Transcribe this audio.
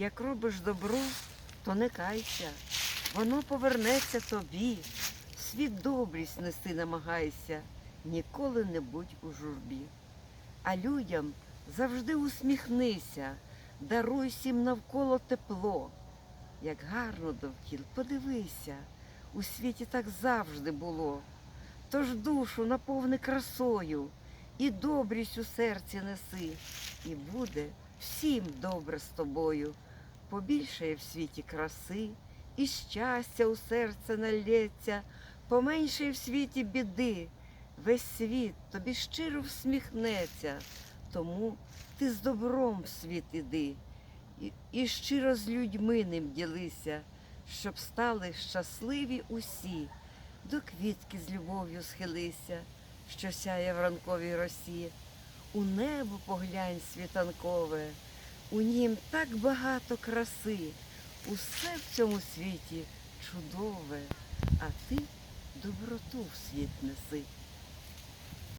Як робиш добро, то не кайся, воно повернеться тобі. Світ добрість нести намагайся, ніколи не будь у журбі. А людям завжди усміхнися, даруй всім навколо тепло. Як гарно довкіл, подивися, у світі так завжди було. Тож душу наповни красою, і добрість у серці неси, і буде всім добре з тобою. Побільшає в світі краси, і щастя у серце налється, поменшає в світі біди. Весь світ тобі щиро всміхнеться, тому ти з добром в світ іди, і, і щиро з людьми ним ділися, щоб стали щасливі усі. До квітки з любов'ю схилися, що сяє в ранковій росі. У небо поглянь світанкове, у нім так багато краси, усе в цьому світі чудове, а ти доброту в світ неси.